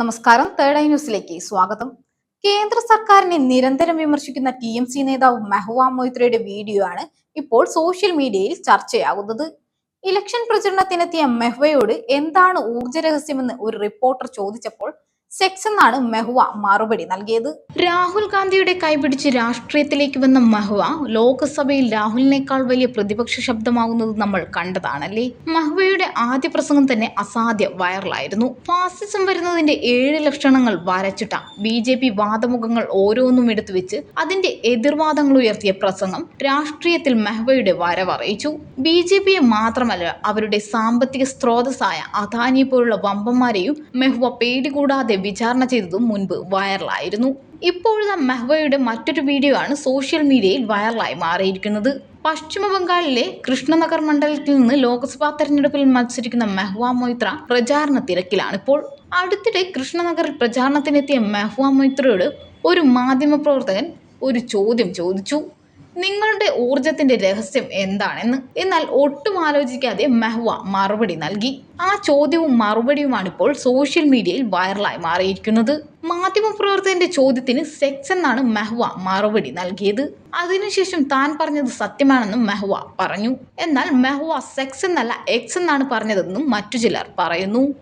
നമസ്കാരം third eye ന്യൂസിലേക്ക് സ്വാഗതം. കേന്ദ്ര സർക്കാരിനെ നിരന്തരം വിമർശിക്കുന്ന ടി എം സി നേതാവ് മെഹുവ മൊയ്ത്രയുടെ വീഡിയോ ആണ് ഇപ്പോൾ സോഷ്യൽ മീഡിയയിൽ ചർച്ചയാകുന്നത്. ഇലക്ഷൻ പ്രചരണത്തിനെത്തിയ മെഹ്വയോട് എന്താണ് ഊർജ രഹസ്യമെന്ന് ഒരു റിപ്പോർട്ടർ ചോദിച്ചപ്പോൾ സെക്സ് എന്നാണ് മെഹുവ മറുപടി നൽകിയത്. രാഹുൽ ഗാന്ധിയുടെ കൈപിടിച്ച് രാഷ്ട്രീയത്തിലേക്ക് വന്ന മഹുവ ലോക്സഭയിൽ രാഹുലിനേക്കാൾ വലിയ പ്രതിപക്ഷ ശബ്ദമാകുന്നത് നമ്മൾ കണ്ടതാണല്ലേ? മഹുവയുടെ ആദ്യ പ്രസംഗം തന്നെ അസാധ്യ വൈറലായിരുന്നു. ഫാസിസം വരുന്നതിന്റെ ഏഴ് ലക്ഷണങ്ങൾ വരച്ചിട്ട ബി ജെ പി വാദമുഖങ്ങൾ ഓരോന്നും എടുത്തു വെച്ച് അതിന്റെ എതിർവാദങ്ങൾ ഉയർത്തിയ പ്രസംഗം രാഷ്ട്രീയത്തിൽ മെഹ്വയുടെ വരവറിയിച്ചു ബി ജെ പിയെ മാത്രമല്ല അവരുടെ സാമ്പത്തിക സ്രോതസ്സായ അദാനി പോലുള്ള വമ്പന്മാരെയും മെഹ്വ പേടി കൂടാതെ വിചാരണ ചെയ്തതും മുൻപ് വൈറലായിരുന്നു. ഇപ്പോഴത്തെ മെഹ്വയുടെ മറ്റൊരു വീഡിയോ ആണ് സോഷ്യൽ മീഡിയയിൽ വൈറലായി മാറിയിരിക്കുന്നത്. പശ്ചിമ ബംഗാളിലെ കൃഷ്ണനഗർ മണ്ഡലത്തിൽ നിന്ന് ലോക്സഭാ തെരഞ്ഞെടുപ്പിൽ മത്സരിക്കുന്ന മെഹ്വ മൊയ്ത്ര പ്രചാരണ തിരക്കിലാണിപ്പോൾ അടുത്തിടെ കൃഷ്ണനഗറിൽ പ്രചാരണത്തിനെത്തിയ മെഹ്വ മൊയ്ത്രയോട് ഒരു മാധ്യമപ്രവർത്തകൻ ഒരു ചോദ്യം ചോദിച്ചു. നിങ്ങളുടെ ഊർജത്തിന്റെ രഹസ്യം എന്താണെന്ന്? എന്നാൽ ഒട്ടും ആലോചിക്കാതെ മെഹ്വ മറുപടി നൽകി. ആ ചോദ്യവും മറുപടിയുമാണ് ഇപ്പോൾ സോഷ്യൽ മീഡിയയിൽ വൈറലായി മാറിയിരിക്കുന്നത്. മാധ്യമപ്രവർത്തകന്റെ ചോദ്യത്തിന് സെക്സ് എന്നാണ് മെഹ്വ മറുപടി നൽകിയത്. അതിനുശേഷം താൻ പറഞ്ഞത് സത്യമാണെന്നും മെഹ്വ പറഞ്ഞു. എന്നാൽ മെഹ്വ സെക്സ് എന്നല്ല എക്സ് എന്നാണ് പറഞ്ഞതെന്നും മറ്റു ചിലർ പറയുന്നു.